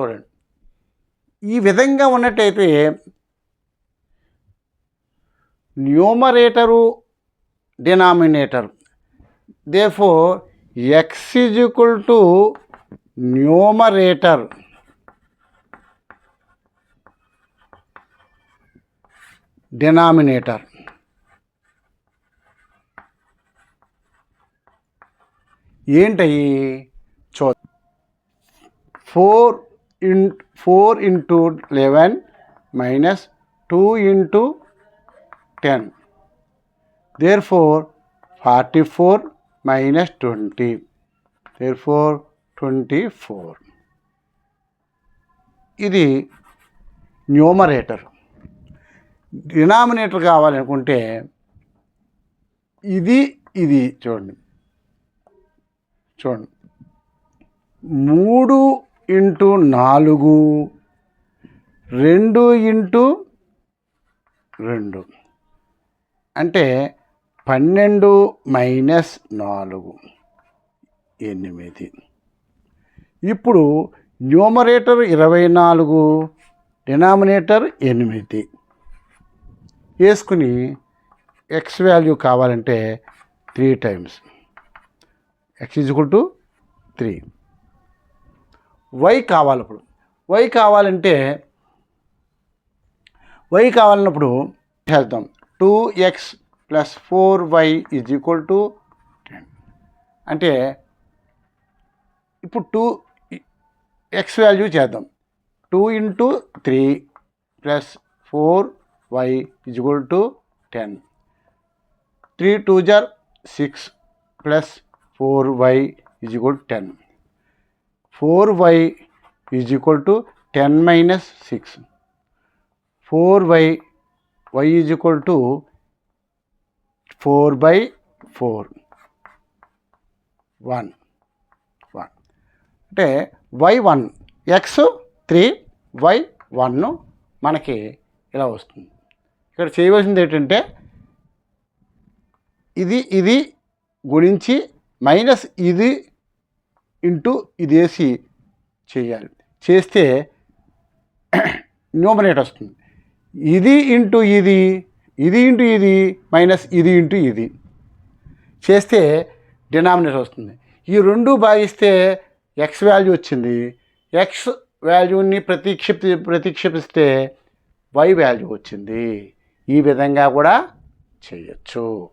చూడండి. ఈ విధంగా ఉన్నట్టయితే numerator denominator. Therefore X is equal to numerator. Denominator. ఏంటయి chew four in four into eleven minus two into ten. There four forty four minus twenty. There four twenty four. ఇది numerator. Denominator కావాలనుకుంటే ఇది ఇది చూడండి. చూడండి. మూడు into నాలుగు. రెండు into రెండు. అంటే పన్నెండు మైనస్ నాలుగు. ఎనిమిది. ఇప్పుడు న్యూమరేటర్ ఇరవై నాలుగు డినామినేటర్ ఎనిమిది. వేసుకుని ఎక్స్ వాల్యూ కావాలంటే three times. X is equal to three. Y కావాలి ఇప్పుడు వై కావాలంటే వై కావాలన్నప్పుడు చేద్దాం. Two X plus four Y is equal to ten అంటే ఇప్పుడు టూ ఎక్స్ వాల్యూ చేద్దాం. Two into three plus four Y is equal to ten three two are six plus four Y is equal ten four Y is equal to ten minus six. Four Y Y is equal to four by four. One. One. అంటే Y one X three Y one మనకి ఇలా వస్తుంది. ఇక్కడ చేయవలసింది ఏంటంటే ఇది ఇది గుణించి మైనస్ ఇది ఇంటూ ఇది వేసి చేయాలి. చేస్తే న్యూమరేట్ వస్తుంది. ఇది ఇంటూ ఇది ఇది ఇంటూ ఇది మైనస్ ఇది ఇంటూ ఇది. చేస్తే డినామినేటర్ వస్తుంది. ఈ రెండు భాగిస్తే ఎక్స్ వాల్యూ వచ్చింది. ఎక్స్ వాల్యూని ప్రతిక్షిప్ ప్రతిక్షిపిస్తే వై వాల్యూ వచ్చింది. ఈ విధంగా కూడా చేయొచ్చు.